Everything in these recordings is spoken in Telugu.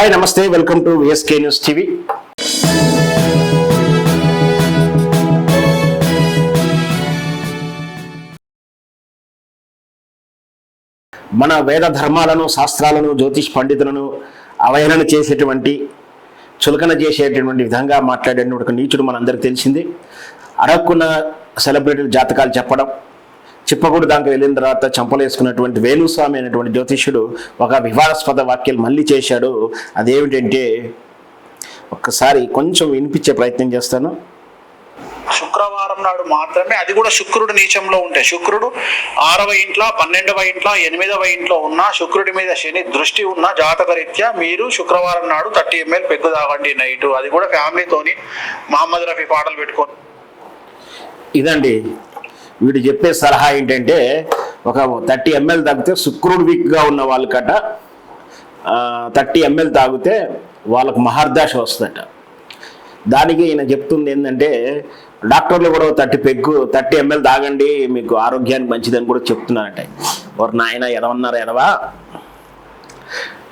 హాయ్ నమస్తే. Welcome to VSK news TV మన వేద ధర్మాలను శాస్త్రాలను జ్యోతిష్ పండితులను అవహేళన చేసేటువంటి చులకన చేసేటటువంటి విధంగా మాట్లాడేటువంటి ఒక నీచుడు మనందరికీ తెలిసింది. అరక్కున్న సెలబ్రిటీల జాతకాలు చెప్పడం చెప్పకూడదు దానికి వెళ్ళిన తర్వాత చంపలేసుకున్నటువంటి వేణుస్వామి అనేటువంటి జ్యోతిష్యుడు ఒక వివాదాస్పద వాక్యాలు మళ్ళీ చేశాడు. అదేమిటంటే ఒక్కసారి కొంచెం వినిపించే ప్రయత్నం చేస్తాను. శుక్రవారం నాడు మాత్రమే అది కూడా శుక్రుడు నీచంలో ఉంటే శుక్రుడు ఆరవ ఇంట్లో పన్నెండవ ఇంట్లో ఎనిమిదవ ఇంట్లో ఉన్న శుక్రుడి మీద శని దృష్టి ఉన్న జాతక రీత్యా మీరు శుక్రవారం నాడు థర్టీ ఎంఎల్ పెగ్గు తాగండి నైట్. అది కూడా ఫ్యామిలీతోని మహమ్మద్ రఫీ పాటలు పెట్టుకొని. ఇదండి వీడు చెప్పే సలహా ఏంటంటే ఒక థర్టీ ఎంఎల్ తాగితే శుక్రుడు వీక్గా ఉన్న వాళ్ళకట థర్టీ ఎంఎల్ తాగితే వాళ్ళకు మహర్దాశ వస్తుందట. దానికి ఈయన చెప్తుంది ఏంటంటే డాక్టర్లు కూడా థర్టీ పెగ్గు థర్టీ ఎంఎల్ తాగండి మీకు ఆరోగ్యానికి మంచిదని కూడా చెప్తున్నారట. వారు నాయన ఎదవన్నారు ఎదవా?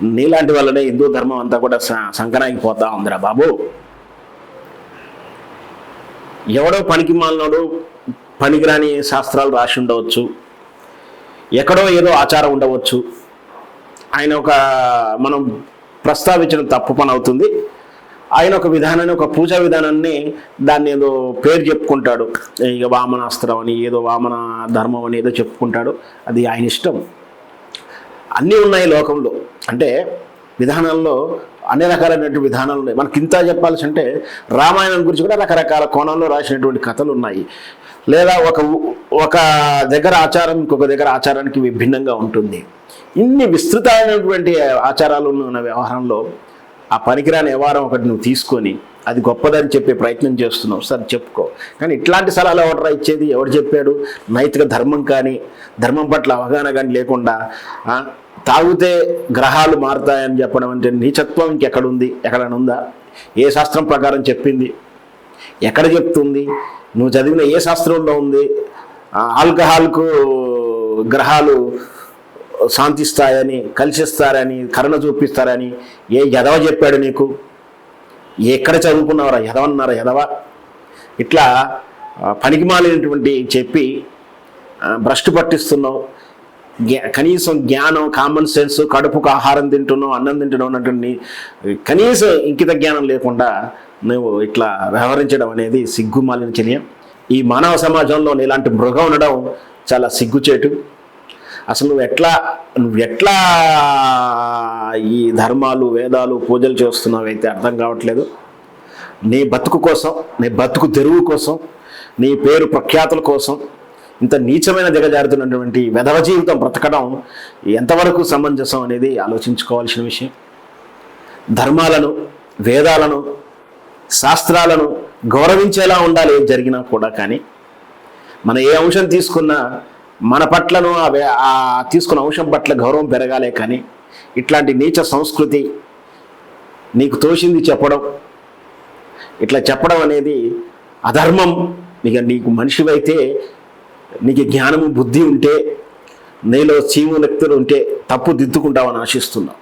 నీలాంటి వల్లనే హిందూ ధర్మం అంతా కూడా స- పోతా ఉందిరా బాబు. ఎవడో పనికి మాలినోడు పనికిరాని శాస్త్రాలు రాసి ఉండవచ్చు. ఎక్కడో ఏదో ఆచారం ఉండవచ్చు. ఆయన ఒక మనం ప్రస్తావించడం తప్పు పని అవుతుంది. ఆయన ఒక విధానాన్ని ఒక పూజా విధానాన్ని దాన్ని ఏదో పేరు చెప్పుకుంటాడు. ఇక వామనాస్త్రం అని ఏదో వామన ధర్మం అని ఏదో చెప్పుకుంటాడు. అది ఆయన ఇష్టం. అన్నీ ఉన్నాయి లోకంలో. అంటే విధానాల్లో అన్ని రకాలైనటువంటి విధానాలు ఉన్నాయి. మనకి ఇంత చెప్పాల్సి అంటే రామాయణం గురించి కూడా రకరకాల కోణంలో రాసినటువంటి కథలు ఉన్నాయి. లేదా ఒక ఒక దగ్గర ఆచారం ఇంకొక దగ్గర ఆచారానికి విభిన్నంగా ఉంటుంది. ఇన్ని విస్తృతమైనటువంటి ఆచారాలు ఉన్న వ్యవహారంలో ఆ పనికిరాని వ్యవహారం ఒకటి నువ్వు తీసుకొని అది గొప్పదని చెప్పే ప్రయత్నం చేస్తున్నావు. సార్ చెప్పుకో. కానీ ఇట్లాంటి సలహాలు ఎవడరా ఇచ్చేది? ఎవడు చెప్పాడు? నైతిక ధర్మం కానీ ధర్మం పట్ల అవగాహన కానీ లేకుండా తాగితే గ్రహాలు మారుతాయని చెప్పడం అంటే నీచత్వం ఇంకెక్కడుంది ఎక్కడనుందా ఏ శాస్త్రం ప్రకారం చెప్పింది? ఎక్కడ చెప్తుంది? నువ్వు చదివిన ఏ శాస్త్రంలో ఉంది? ఆల్కహాల్కు గ్రహాలు శాంతిస్తాయని కలిసిస్తారని కరుణ చూపిస్తారని ఏ యదవ చెప్పాడు నీకు? ఎక్కడ చదువుకున్నావరా? యదవన్నారా యదవ? ఇట్లా పనికిమాలినటువంటి చెప్పి భ్రష్టు పట్టిస్తున్నావు. కనీసం జ్ఞానం కామన్ సెన్స్ కడుపుకు ఆహారం తింటున్నావు అన్నం తింటున్నావు అన్నటువంటి కనీసం ఇంకిత జ్ఞానం లేకుండా నువ్వు ఇట్లా వ్యవహరించడం అనేది సిగ్గుమాలిన చర్య ఈ మానవ సమాజంలో ఇలాంటి మృగం ఉండడం చాలా సిగ్గుచేటు. అసలు నువ్వు ఎట్లా నువ్వు ఎట్లా ఈ ధర్మాలు వేదాలు పూజలు చేస్తున్నావైతే అయితే అర్థం కావట్లేదు. నీ బతుకు కోసం నీ బతుకు తెరువు కోసం నీ పేరు ప్రఖ్యాతుల కోసం ఇంత నీచమైన దిగజారుతున్నటువంటి వెధవ జీవితం బ్రతకడం ఎంతవరకు సమంజసం అనేది ఆలోచించుకోవాల్సిన విషయం. ధర్మాలను వేదాలను శాస్త్రాలను గౌరవించేలా ఉండాలి ఏం జరిగినా కూడా కానీ మనం ఏ అంశం తీసుకున్నా మన పట్లను ఆ తీసుకున్న అంశం పట్ల గౌరవం పెరగాలే కానీ ఇట్లాంటి నీచ సంస్కృతి నీకు తోచింది చెప్పడం ఇట్లా చెప్పడం అనేది అధర్మం. ఇక నీకు మనిషివైతే నీకు జ్ఞానము బుద్ధి ఉంటే నీలో చీము నెక్తులు ఉంటే తప్పు దిద్దుకుంటావని ఆశిస్తున్నావు